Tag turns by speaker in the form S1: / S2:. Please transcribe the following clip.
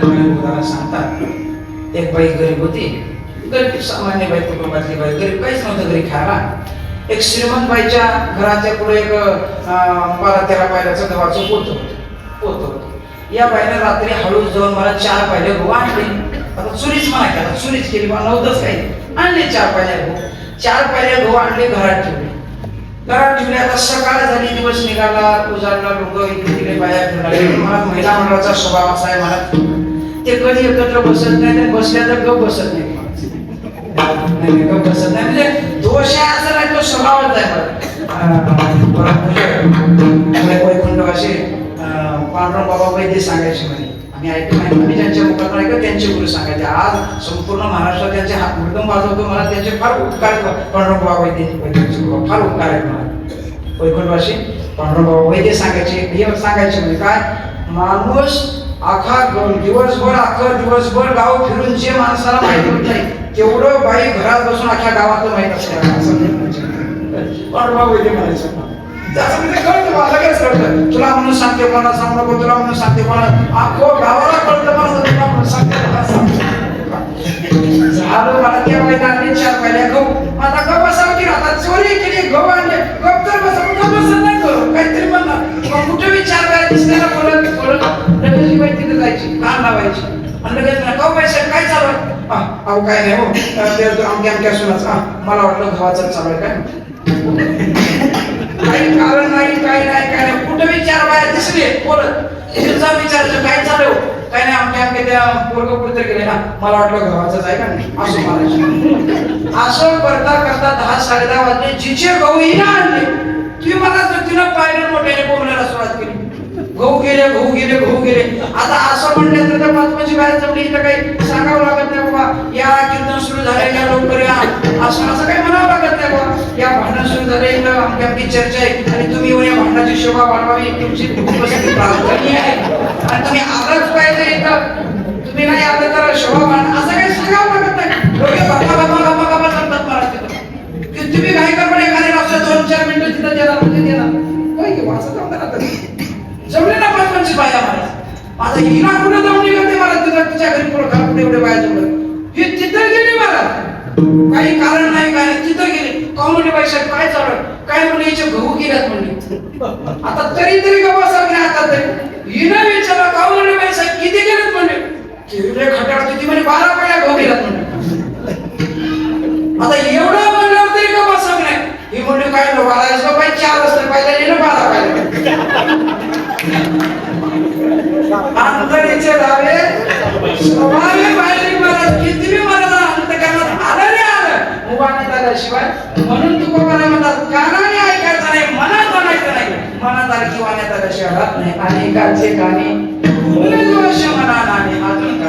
S1: कीर्तन उदाहरण सांगतात? एक बाई गरीब होती. गरीब सामान्य बाई कुटुंबातली बाई. गरीब काहीच नव्हतं घरी खायला. एक श्रीमंत बाईच्या घराच्या पुढे एक बारा तेरा पायऱ्याचं गव्हाचं पोत होतं. पोत होतं. या बाईने रात्री हळूच जाऊन मला चार पायले गहू आणले. आता चुरीच म्हणा केला चुरीच केली. मला नव्हतंच काही. आणले चार पायले गहू चार पायले गहू आणले घरात ठेवले. घरात ठेवले. आता सकाळ झाली दिवस निघाला. उजाडला लोक इकडे तिकडे बाया फिरला मला महिला मंडळाचा स्वभाव असा आहे मला कधी एकत्र बसत नाही तर बसल्या तर गप बसत नाही. गप बसत नाही. म्हणजे दोष आहे असं नाही तो स्वभावच आहे मला. अं, पांडुरंग बाबा वैद्य सांगायचे म्हणे आम्ही ऐकलं नाही आम्ही ज्यांच्या मुखातून ऐकलं त्यांचे गुरु सांगायचे. आज संपूर्ण महाराष्ट्रात त्यांचे हात मृदम वाजवतो मला त्यांचे फार उपकार पांडुरंग बाबा वैद्य वैद्यांचे गुरु फार उपकार आहेत मला. वैकुंठवासी पांडुरंग बाबा वैद्य सांगायचे हे सांगायचे म्हणजे काय? माणूस आखा दिवसभर आखर दिवसभर गाव फिरून जे माणसाला माहिती होत नाही तेवढं बाई घरात बसून अख्ख्या गावातलं माहीत असते. म्हणायचं. पांडुरंग म्हणजे कळतं मला लगेच कळतं. तुला म्हणून सांगते मला सांग नको तुला म्हणून सांगते मला अख्खो गावाला कळतं मला तुला म्हणून सांगते मला झालं मला त्या बाईला चार पहिल्या गहू आता गप बसावं की आता चोरी केली गहू आणले. गप तर बसा गप बसत नाही काहीतरी म्हणणार. मग कुठे विचार करायला दिसण्याला लावायची. आणि लगेच म्हणा, पैसे काय चालू आहे? अहो काय नाही हो. अ, ते तो मला वाटलं गव्हाचं चालू आहे काय? काही कारण नाही काय नाही काय नाही. कुठं विचार बाहेर दिसले बोलत तिचा विचारायचं काय चालू हो? काय नाही आमच्या आमच्या त्या पोरग कुठे गेले ना. मला वाटलं गव्हाचंच आहे का असं म्हणायचं. असं करता करता दहा साडे दहा वाजले. जिचे गहू हिला आणले. तुम्ही मला तर तिनं पायऱ्या मोठ्याने बोलण्याला सुरुवात केली. गेले गहू गेले आता असं म्हणलं तर त्या महात्माची बाहेर जमली इथं काही सांगावं लागत नाही बाबा या कीर्तन सुरू झाले या लवकर या असं असं काही म्हणावं लागत नाही बाबा या भांडण सुरू झाले इथं आमची आमची चर्चा आहे आणि तुम्ही येऊन या भांडणाची शोभा वाढवावी तुमची उपस्थिती प्राधान्य आहे आणि तुम्ही आलाच पाहिजे इथं तुम्ही नाही आलं तर शोभा वाढ असं काही सांगावं लागत नाही बाबा बाबा बाबा बाबा सांगतात मला तिथं की तुम्ही काही ना मला माझा हिरा कुठे जाऊन निघते मला तुझा तुझ्या घरी पुढे घर पुढे एवढे बाया जमलं ही तिथं गेली मला. काही कारण नाही काय चित्र गेले. गेली कॉमेडी पैसे काय चालू काय म्हणले याचे गहू गेल्यात म्हणले आता तरी तरी गप्पा सगळे आता तरी हिनं विचारलं कॉमेडी पैसे किती गेलेत म्हणले तिकडे खटाळ किती म्हणे बारा पहिल्या गहू गेल्यात म्हणले आता आल्याशिवाय म्हणून तुकोबाला म्हणतात कानाने ऐकायचं नाही मनात म्हणायचं नाही. मनात आलं किंवा आल्याशिवाय राहत नाही. अनेकांचे गाणे अजून